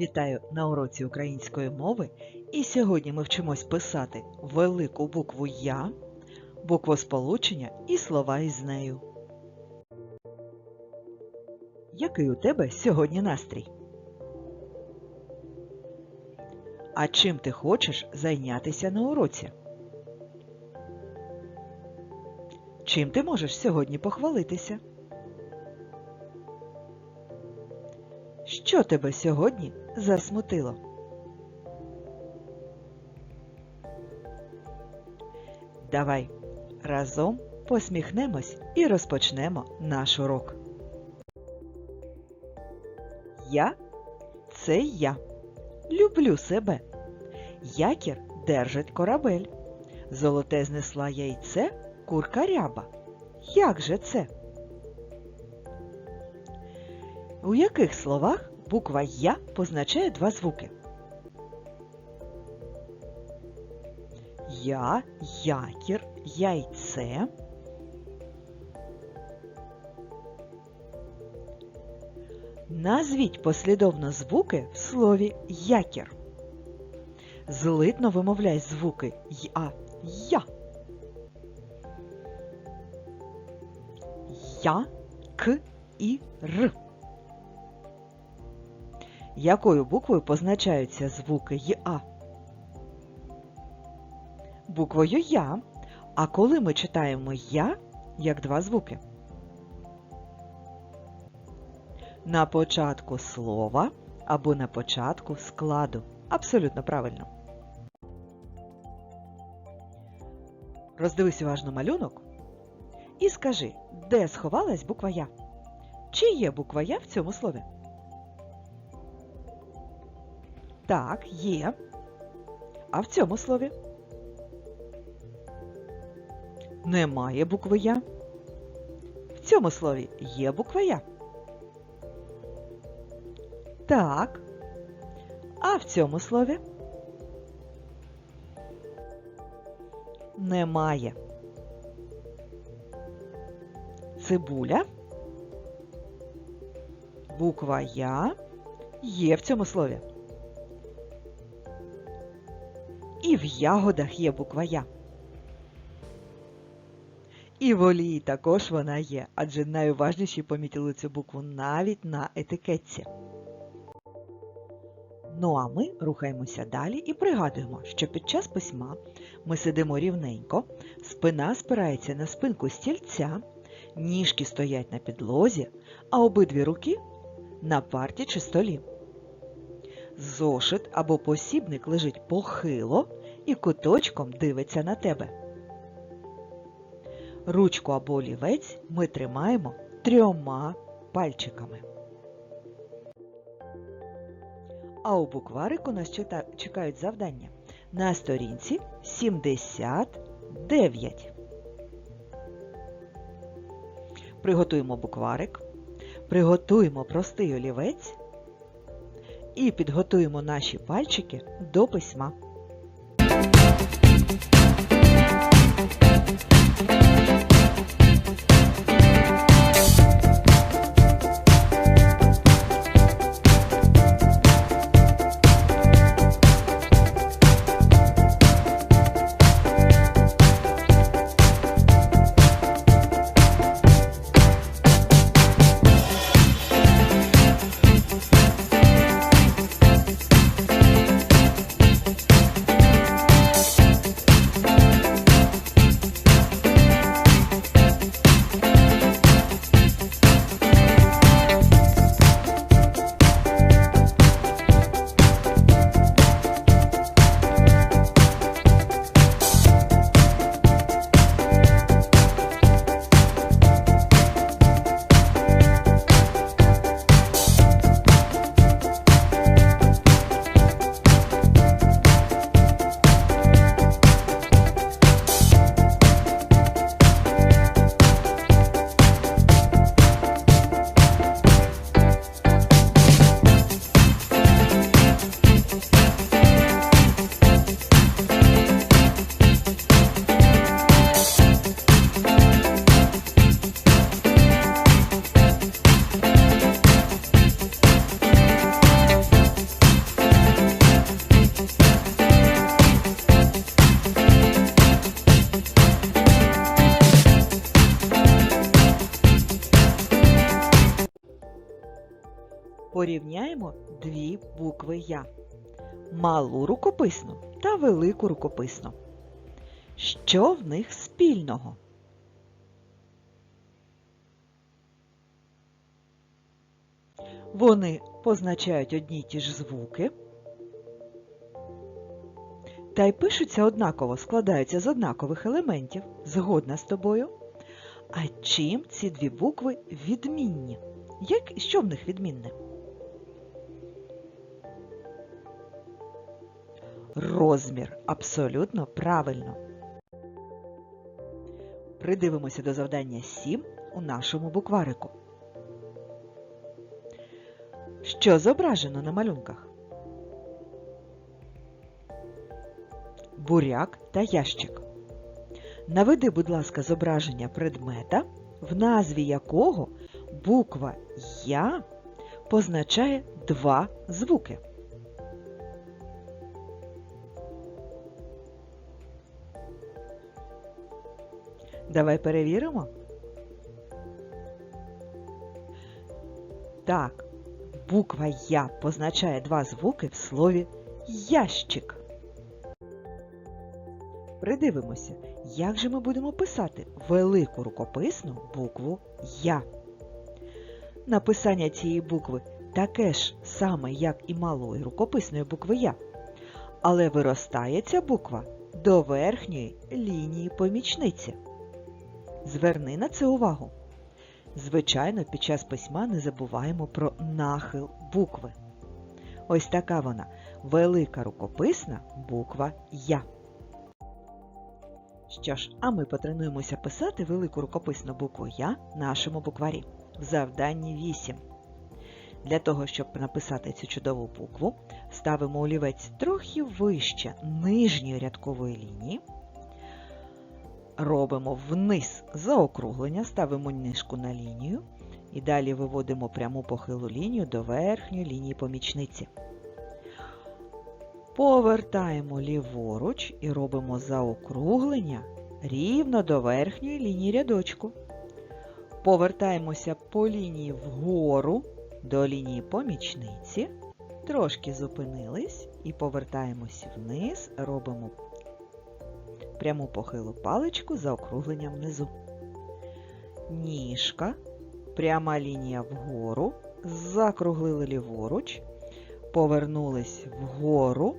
Вітаю на уроці української мови. І сьогодні ми вчимось писати велику букву Я, буквосполучення і слова із нею. Який у тебе сьогодні настрій? А чим ти хочеш зайнятися на уроці? Чим ти можеш сьогодні похвалитися? Що тебе сьогодні засмутило? Давай разом посміхнемось і розпочнемо наш урок. Я це я. Люблю себе. Якір держить корабель. Золоте знесла яйце курка ряба. Як же це? У яких словах буква Я позначає два звуки? Я, якір, яйце. Назвіть послідовно звуки в слові якір. Злитно вимовляй звуки Я, Я. Я, К і Р. Якою буквою позначаються звуки ЯА? Буквою Я. А коли ми читаємо Я як два звуки? На початку слова або на початку складу. Абсолютно правильно. Роздивись уважно малюнок і скажи, де сховалась буква Я? Чи є буква Я в цьому слові? Так, є. А в цьому слові? Немає букви Я. В цьому слові є буква Я. Так. А в цьому слові? Немає. Цибуля. Буква Я є в цьому слові. І в ягодах є буква Я. І в олії також вона є, адже найуважніші помітили цю букву навіть на етикетці. Ну а ми рухаємося далі і пригадуємо, що під час письма ми сидимо рівненько, спина спирається на спинку стільця, ніжки стоять на підлозі, а обидві руки на парті чи столі. Зошит або посібник лежить похило і куточком дивиться на тебе. Ручку або олівець ми тримаємо трьома пальчиками. А у букварику нас чекають завдання на сторінці 79. Приготуємо букварик, приготуємо простий олівець і підготуємо наші пальчики до письма. Музика букви Я. Малу рукописну та велику рукописну. Що в них спільного? Вони позначають одні й ті ж звуки. Та й пишуться однаково, складаються з однакових елементів. Згодна з тобою. А чим ці дві букви відмінні? Як, що в них відмінне? Розмір. Абсолютно правильно. Придивимося до завдання 7 у нашому букварику. Що зображено на малюнках? Буряк та ящик. Наведи, будь ласка, зображення предмета, в назві якого буква Я позначає два звуки. Давай перевіримо. Так, буква Я позначає два звуки в слові ящик. Придивимося, як же ми будемо писати велику рукописну букву Я. Написання цієї букви таке ж саме, як і малої рукописної букви Я. Але виростає ця буква до верхньої лінії помічниці. Зверни на це увагу. Звичайно, під час письма не забуваємо про нахил букви. Ось така вона велика рукописна буква Я. Що ж, а ми потренуємося писати велику рукописну букву Я нашому букварі в завданні 8. Для того, щоб написати цю чудову букву, ставимо олівець трохи вище нижньої рядкової лінії. Робимо вниз заокруглення, ставимо ніжку на лінію і далі виводимо пряму похилу лінію до верхньої лінії помічниці. Повертаємо ліворуч і робимо заокруглення рівно до верхньої лінії рядочку. Повертаємося по лінії вгору до лінії помічниці, трошки зупинились і повертаємось вниз, робимо пряму похилу паличку за округленням внизу. Ніжка, пряма лінія вгору, закруглили ліворуч, повернулись вгору,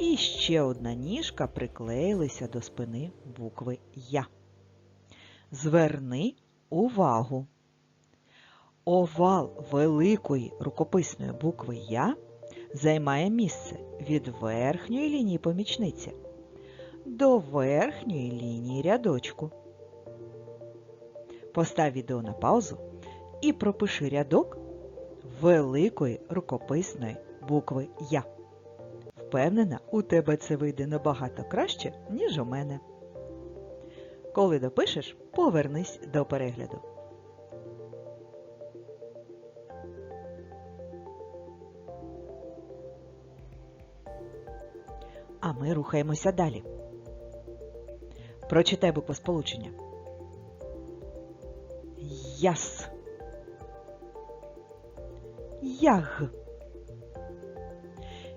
і ще одна ніжка приклеїлися до спини букви Я. Зверни увагу. Овал великої рукописної букви Я займає місце від верхньої лінії помічниці до верхньої лінії рядочку. Постав відео на паузу і пропиши рядок великої рукописної букви Я. Впевнена, у тебе це вийде набагато краще, ніж у мене. Коли допишеш, повернись до перегляду. А ми рухаємося далі. Прочитай буквосполучення. Яс. Яг.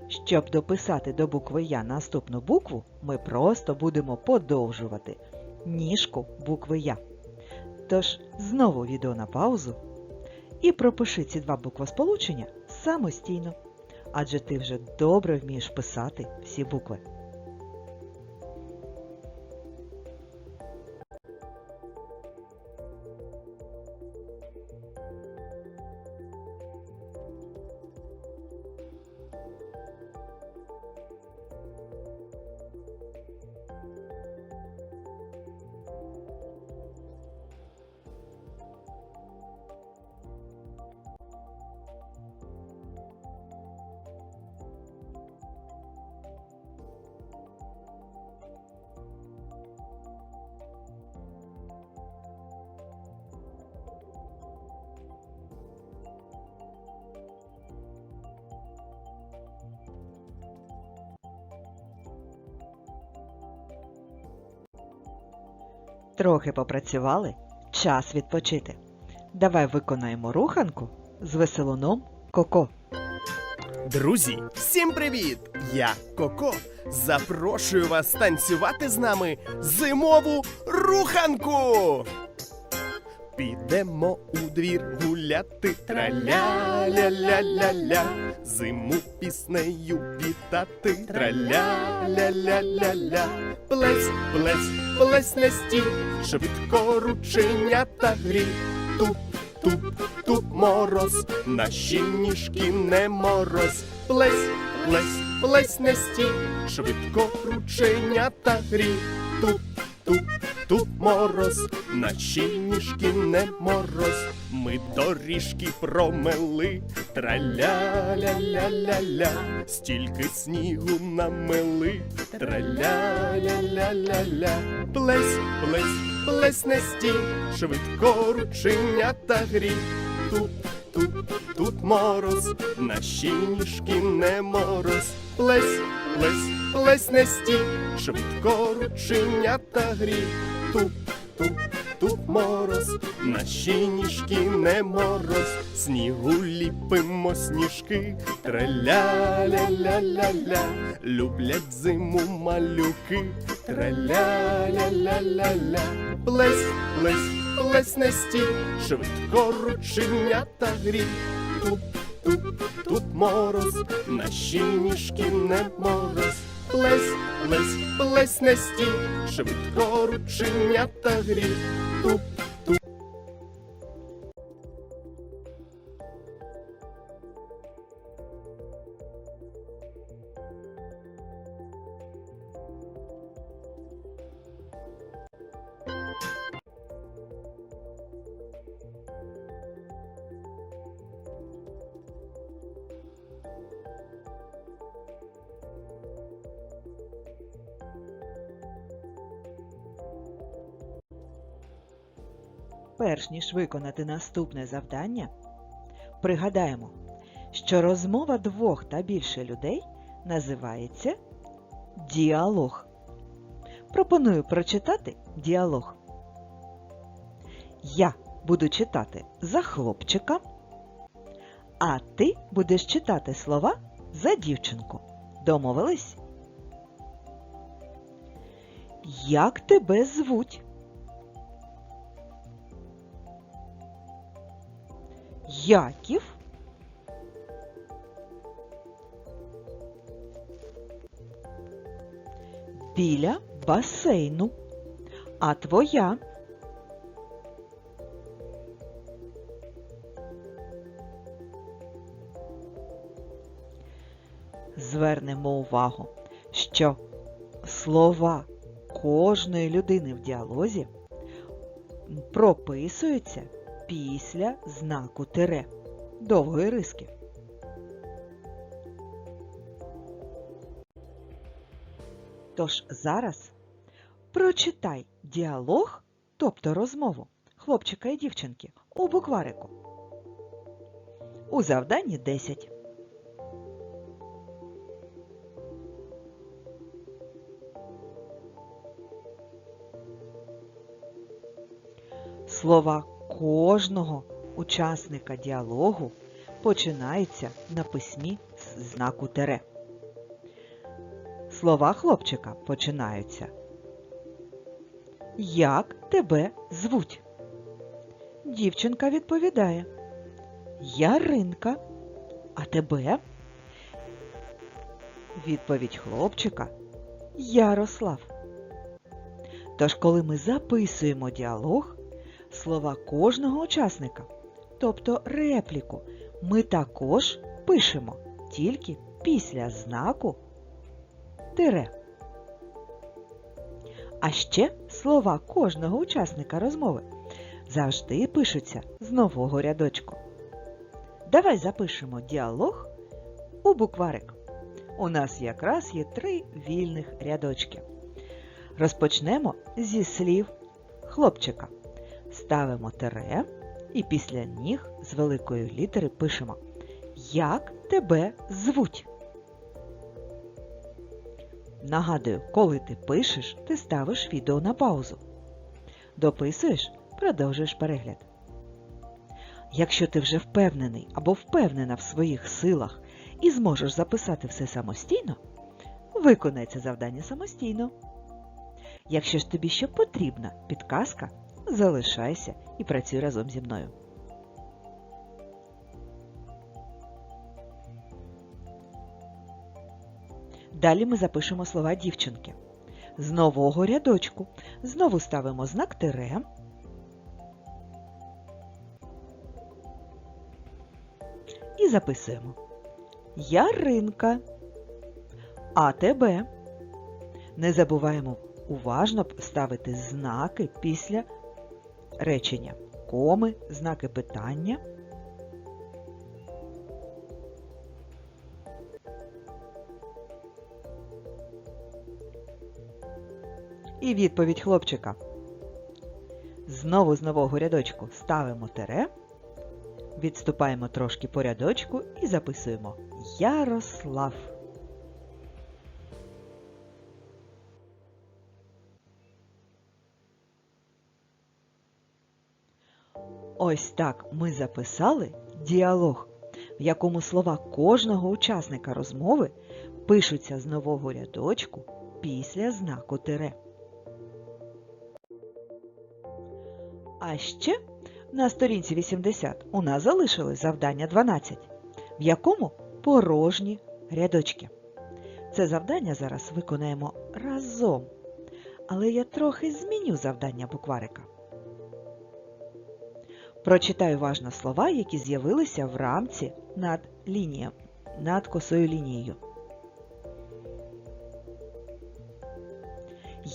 Щоб дописати до букви Я наступну букву, ми просто будемо подовжувати ніжку букви Я. Тож знову відео на паузу і пропиши ці два буквосполучення самостійно, адже ти вже добре вмієш писати всі букви. Трохи попрацювали, час відпочити. Давай виконаємо руханку з веселуном Коко. Друзі, всім привіт! Я Коко. Запрошую вас танцювати з нами зимову руханку. Підемо у двір гуляти. Траля-ля-ля-ля-ля. Зиму піснею вітати. Траля-ля-ля-ля-ля. Плесь, плесь, плесь на стіл, швидко рученята грі. Туп, туп, туп мороз, наші ніжки не мороз. Плесь, плесь, плесь на стіл, швидко рученята грі. Туп, туп, туп мороз, наші ніжки не мороз, ми доріжки промели, траля-ля-ля-ля-ля, стільки снігу намели, траля-ля-ля-ля-ля, плесь, плесь, плесь на стіл, швидко рученята грі, туп, туп, тут мороз, наші ніжки не мороз, плесь, плесь, плесь на стіл, швидко рученята грі, туп, туп, туп мороз, наші ніжки не мороз, снігу ліпимо сніжки, траля-ля-ля-ля-ля, люблять зиму малюки, траля-ля-ля-ля-ля, плесь, плесь, плесь на стіл, швидко рученята грі, туп, туп, тут мороз, наші ніжки не мороз, плесь, плес, плесь на стіл, швидко рученята грі, Перш ніж виконати наступне завдання, пригадаємо, що розмова двох та більше людей називається діалог. Пропоную прочитати діалог. Я буду читати за хлопчика, а ти будеш читати слова за дівчинку. Домовились? Як тебе звуть? Яків. Біля басейну. А твоя? Звернемо увагу, що слова кожної людини в діалозі прописуються після знаку тире довгої риски. Тож зараз прочитай діалог, тобто розмову хлопчика і дівчинки у букварику. У завданні 10. Слова кожного учасника діалогу починаються на письмі з знаку тире. Слова хлопчика починаються. Як тебе звуть? Дівчинка відповідає. Яринка. А тебе? Відповідь хлопчика Ярослав. Тож, коли ми записуємо діалог, слова кожного учасника, тобто репліку, ми також пишемо тільки після знаку тире. А ще слова кожного учасника розмови завжди пишуться з нового рядочку. Давай запишемо діалог у букварик. У нас якраз є три вільних рядочки. Розпочнемо зі слів хлопчика. Ставимо тире і після ніг з великої літери пишемо Як тебе звуть? Нагадую, коли ти пишеш, ти ставиш відео на паузу. Дописуєш, продовжуєш перегляд. Якщо ти вже впевнений або впевнена в своїх силах і зможеш записати все самостійно, виконай це завдання самостійно. Якщо ж тобі ще потрібна підказка, залишайся і працюй разом зі мною. Далі ми запишемо слова дівчинки. З нового рядочку знову ставимо знак тире. І записуємо. Яринка. АТБ. Не забуваємо уважно ставити знаки після речення. Коми, знаки питання. І відповідь хлопчика. Знову з нового рядочку ставимо тире, відступаємо трошки по рядочку і записуємо Ярослав. Ось так ми записали діалог, в якому слова кожного учасника розмови пишуться з нового рядочку після знаку тире. А ще на сторінці 80 у нас залишилось завдання 12, в якому порожні рядочки. Це завдання зараз виконаємо разом, але я трохи зміню завдання букварика. Прочитай уважно слова, які з'явилися в рамці над лінією, над косою лінією.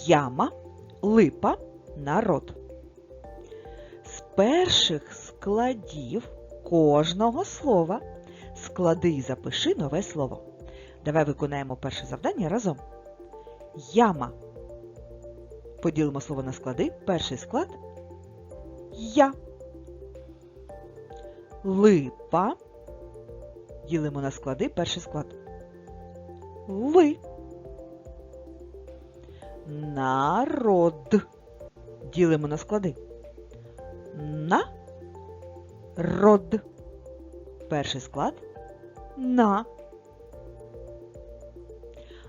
Яма, липа, народ. З перших складів кожного слова склади і запиши нове слово. Давай виконаємо перше завдання разом. Яма. Поділимо слово на склади. Перший склад я. Липа. Ділимо на склади перший склад. Ви. Народ. Ділимо на склади. На. Род. Перший склад. На.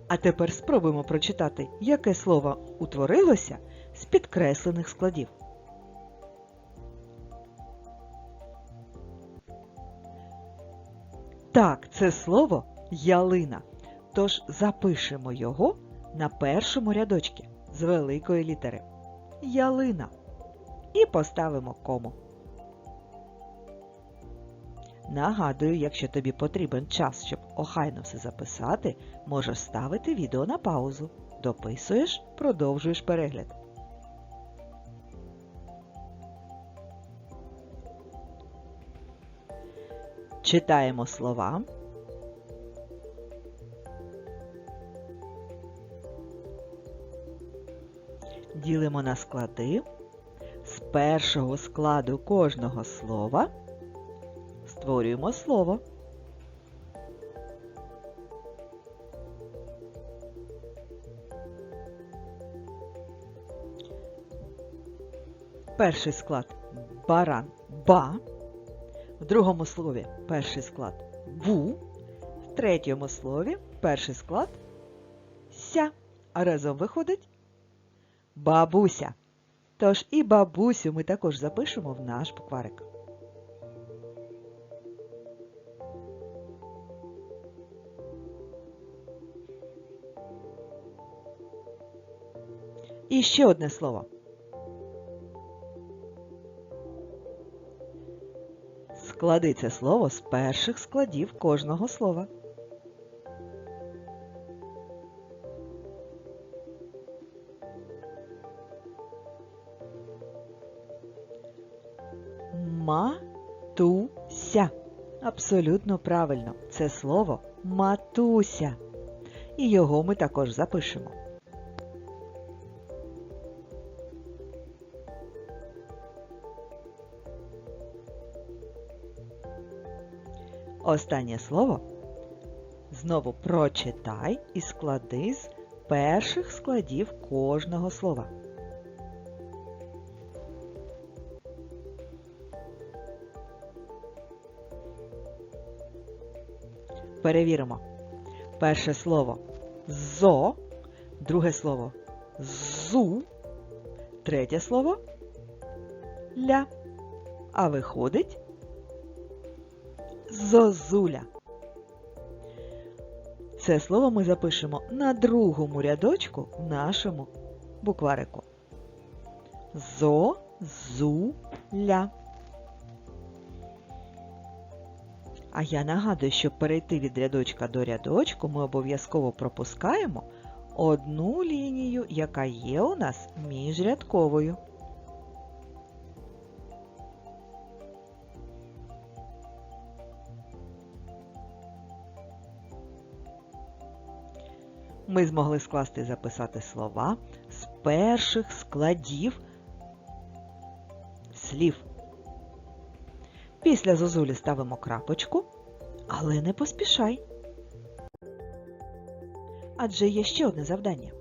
А тепер спробуємо прочитати, яке слово утворилося з підкреслених складів. Це слово ялина. Тож запишемо його на першому рядочці з великої літери. Ялина. І поставимо кому. Нагадую, якщо тобі потрібен час, щоб охайно все записати, можеш ставити відео на паузу. Дописуєш, продовжуєш перегляд. Читаємо слова. Ділимо на склади. З першого складу кожного слова створюємо слово. Перший склад баран ба. В другому слові перший склад бу. В третьому слові перший склад ся. А разом виходить бабуся. Тож і бабусю ми також запишемо в наш букварик. І ще одне слово. Склади це слово з перших складів кожного слова. Абсолютно правильно. Це слово матуся. І його ми також запишемо. Останнє слово знову прочитай і склади з перших складів кожного слова. Перевіримо. Перше слово зо, друге слово зу, третє слово ля. А виходить зозуля. Це слово ми запишемо на другому рядочку в нашому букварику. Зо-зу-ля. А я нагадую, щоб перейти від рядочка до рядочку, ми обов'язково пропускаємо одну лінію, яка є у нас міжрядковою. Ми змогли скласти і записати слова з перших складів слів. Після зозулі ставимо крапочку, але не поспішай. Адже є ще одне завдання.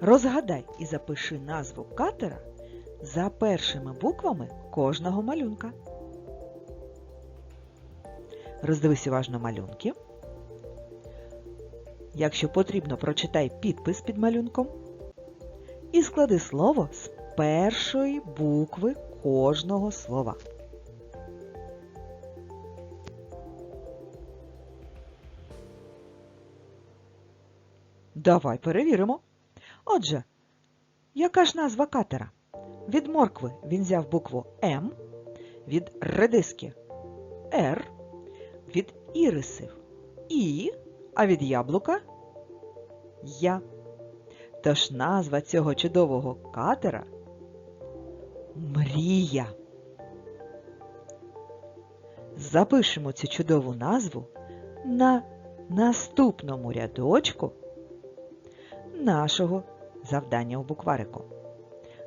Розгадай і запиши назву катера за першими буквами кожного малюнка. Роздивись уважно малюнки. Якщо потрібно, прочитай підпис під малюнком і склади слово з першої букви кожного слова. Давай перевіримо. Отже, яка ж назва катера? Від моркви він взяв букву М, від редиски Р, від ірисів І, а від яблука Я. Тож назва цього чудового катера Мрія. Запишемо цю чудову назву на наступному рядочку нашого завдання у букварику.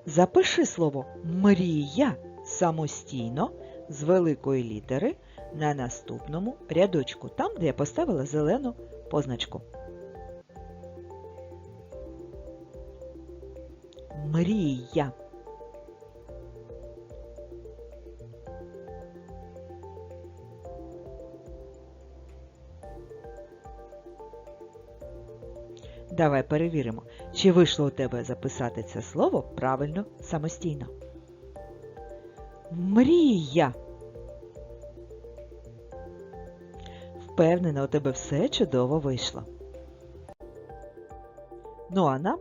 Запиши слово мрія самостійно з великої літери на наступному рядочку, там, де я поставила зелену позначку. Мрія. Давай перевіримо, чи вийшло у тебе записати це слово правильно самостійно. Мрія. Впевнена, у тебе все чудово вийшло. Ну а нам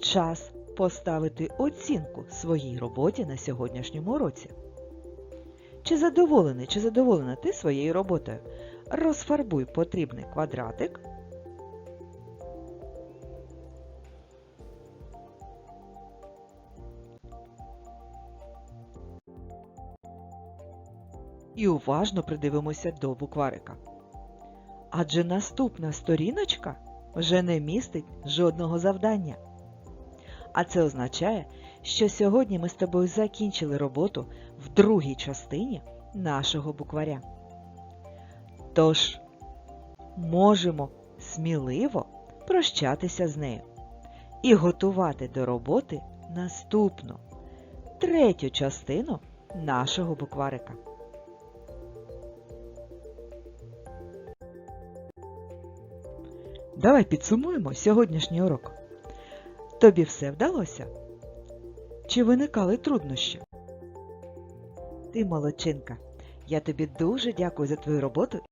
час поставити оцінку своїй роботі на сьогоднішньому уроці. Чи задоволений, чи задоволена ти своєю роботою? Розфарбуй потрібний квадратик. І уважно придивимося до букварика. Адже наступна сторіночка вже не містить жодного завдання. А це означає, що сьогодні ми з тобою закінчили роботу в другій частині нашого букваря. Тож, можемо сміливо прощатися з нею і готувати до роботи наступну, третю частину нашого букварика. Давай підсумуємо сьогоднішній урок. Тобі все вдалося? Чи виникали труднощі? Ти молодчинка. Я тобі дуже дякую за твою роботу